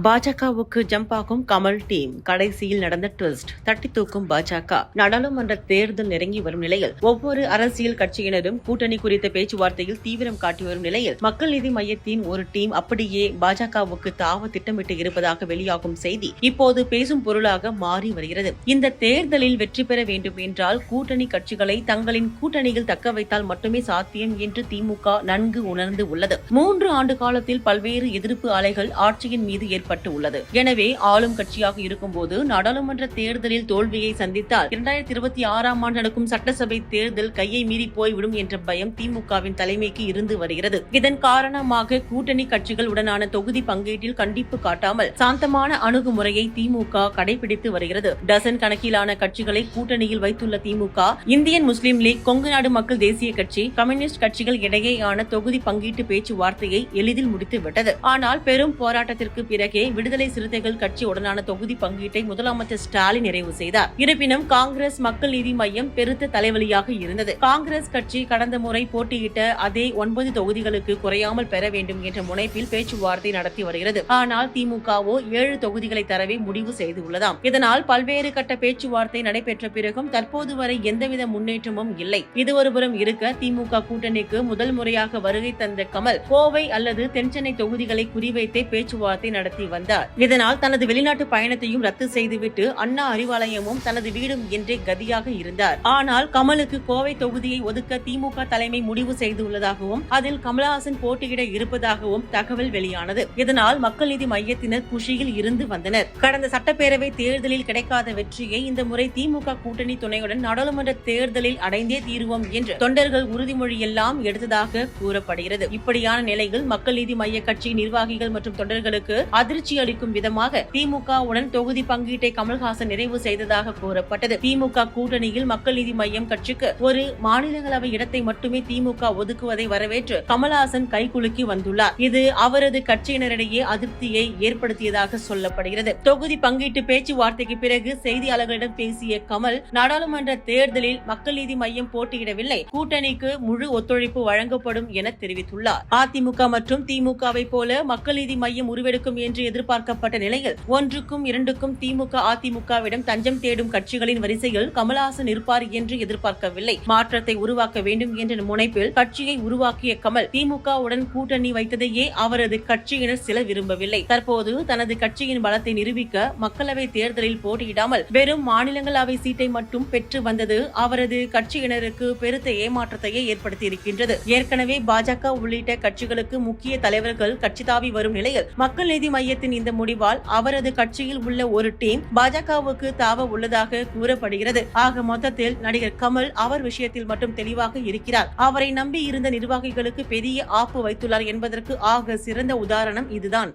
பாஜகவுக்கு ஜம்ப் ஆகும் கமல் டீம் கடைசியில் நடந்த ட்விஸ்ட் தட்டி தூக்கும் பாஜக. நாடாளுமன்ற தேர்தல் நெருங்கி வரும் நிலையில் ஒவ்வொரு அரசியல் கட்சியினரும் கூட்டணி குறித்த பேச்சுவார்த்தையில் தீவிரம் காட்டி வரும் நிலையில் மக்கள் நீதி மையத்தின் ஒரு டீம் அப்படியே பாஜகவுக்கு தாவ திட்டமிட்டு இருப்பதாக வெளியாகும் செய்தி இப்போது பேசும் பொருளாக மாறி வருகிறது. இந்த தேர்தலில் வெற்றி பெற வேண்டும் என்றால் கூட்டணி கட்சிகளை தங்களின் கூட்டணியில் தக்க வைத்தால் மட்டுமே சாத்தியம் என்று திமுக நன்கு உணர்ந்து உள்ளது. மூன்று ஆண்டு காலத்தில் பல்வேறு எதிர்ப்பு அலைகள் ஆட்சியின் மீது ஏற்பட்டு உள்ளது. எனவே ஆளும் கட்சியாக இருக்கும்போது நாடாளுமன்ற தேர்தலில் தோல்வியை சந்தித்தால் இரண்டாயிரத்தி இருபத்தி ஆறாம் ஆண்டு நடக்கும் சட்டசபை தேர்தல் கையை மீறி போய்விடும் என்ற பயம் திமுகவின் தலைமைக்கு இருந்து வருகிறது. இதன் காரணமாக கூட்டணி கட்சிகள் உடனான தொகுதி பங்கீட்டில் கண்டிப்பு காட்டாமல் சாந்தமான அணுகுமுறையை திமுக கடைபிடித்து வருகிறது. டசன் கணக்கிலான கட்சிகளை கூட்டணியில் வைத்துள்ள DMK Indian Muslim League Kongu Nadu Makkal Desiya கட்சி கம்யூனிஸ்ட் கட்சிகள் இடையேயான தொகுதி பங்கீட்டு பேச்சுவார்த்தையை எளிதில் முடித்துவிட்டது. ஆனால் பெரும் போராட்டத்திற்கு பிறகு விடுதலை சிறுத்தைகள் கட்சி உடனான தொகுதி பங்கீட்டை முதலமைச்சர் ஸ்டாலின் நிறைவு செய்தார். இருப்பினும் காங்கிரஸ் மக்கள் நீதி மையம் பெருத்த தலைவலியாக இருந்தது. காங்கிரஸ் கட்சி கடந்த முறை போட்டியிட்ட அதே ஒன்பது தொகுதிகளுக்கு குறையாமல் பெற வேண்டும் என்ற முனைப்பில் பேச்சுவார்த்தை நடத்தி வருகிறது. ஆனால் திமுகவோ ஏழு தொகுதிகளை தரவே முடிவு செய்துள்ளதாம். இதனால் பல்வேறு கட்ட பேச்சுவார்த்தை நடைபெற்ற பிறகும் தற்போது வரை எந்தவித முன்னேற்றமும் இல்லை. இது ஒருபுறம் இருக்க திமுக கூட்டணிக்கு முதல் முறையாக வருகை தந்த கமல் கோவை அல்லது தென்சென்னை தொகுதிகளை குறிவைத்தே பேச்சுவார்த்தை நடத்தி வந்தார். இதனால் தனது வெளிநாட்டு பயணத்தையும் ரத்து செய்துவிட்டு அண்ணா அறிவாலயமும் தனது வீடும் என்றே கதியாக இருந்தார். ஆனால் கமலுக்கு கோவை தொகுதியை ஒதுக்க திமுக தலைமை முடிவு செய்துள்ளதாகவும் அதில் கமலஹாசன் போட்டியிட இருப்பதாகவும் தகவல் வெளியானது. இதனால் மக்கள் நீதி மையத்தினர் குஷியில் இருந்து வந்தனர். கடந்த சட்டப்பேரவை தேர்தலில் கிடைக்காத வெற்றியை இந்த முறை திமுக கூட்டணி துணையுடன் நாடாளுமன்ற தேர்தலில் அடைந்தே தீருவோம் என்று தொண்டர்கள் உறுதிமொழி எல்லாம் எடுத்ததாக கூறப்படுகிறது. இப்படியான நிலையில் மக்கள் நீதி மைய கட்சி நிர்வாகிகள் மற்றும் தொண்டர்களுக்கு அது அதிர்ச்சி அளிக்கும் விதமாக திமுகவுடன் தொகுதி பங்கீட்டை கமல்ஹாசன் நிறைவு செய்ததாக கூறப்பட்டது. திமுக கூட்டணியில் மக்கள் நீதி மையம் கட்சிக்கு ஒரு மாநிலங்களவை இடத்தை மட்டுமே திமுக ஒதுக்குவதை வரவேற்று கமல்ஹாசன் கைகுலுக்கி வந்துள்ளார். இது அவரது கட்சியினரிடையே அதிருப்தியை ஏற்படுத்தியதாக சொல்லப்படுகிறது. தொகுதி பங்கீட்டு பேச்சுவார்த்தைக்கு பிறகு செய்தியாளர்களிடம் பேசிய கமல் நாடாளுமன்ற தேர்தலில் மக்கள் நீதி மையம் போட்டியிடவில்லை. கூட்டணிக்கு முழு ஒத்துழைப்பு வழங்கப்படும் என தெரிவித்துள்ளார். அதிமுக மற்றும் திமுகவை போல மக்கள் நீதி மையம் உருவெடுக்கும் என்று எதிர்பார்க்கப்பட்ட நிலையில் ஒன்றுக்கும் இரண்டுக்கும் திமுக அதிமுகவிடம் தஞ்சம் தேடும் கட்சிகளின் வரிசையில் கமல்ஹாசன் இருப்பார் என்று எதிர்பார்க்கவில்லை. மாற்றத்தை உருவாக்க வேண்டும் என்ற முனைப்பில் கட்சியை உருவாக்கிய கமல் திமுகவுடன் கூட்டணி வைத்ததையே அவரது கட்சியினர் சில விரும்பவில்லை. தற்போது தனது கட்சியின் பலத்தை நிரூபிக்க மக்களவை தேர்தலில் போட்டியிடாமல் வெறும் மாநிலங்களவை சீட்டை மட்டும் பெற்று வந்தது அவரது கட்சியினருக்கு பெருத்த ஏமாற்றத்தையே ஏற்படுத்தியிருக்கின்றது. ஏற்கனவே பாஜக உள்ளிட்ட கட்சிகளுக்கு முக்கிய தலைவர்கள் கட்சி தாவி வரும் நிலையில் மக்கள் நீதி மையத்தின் இந்த முடிவால் அவரது கட்சியில் உள்ள ஒரு டீம் பாஜகவுக்கு தாவ உள்ளதாக கூறப்படுகிறது. ஆக மொத்தத்தில் நடிகர் கமல் அவர் விஷயத்தில் மட்டும் தெளிவாக இருக்கிறார். அவரை நம்பி இருந்த நிர்வாகிகளுக்கு பெரிய ஆப்பு வைத்துள்ளார் என்பதற்கு ஆக சிறந்த உதாரணம் இதுதான்.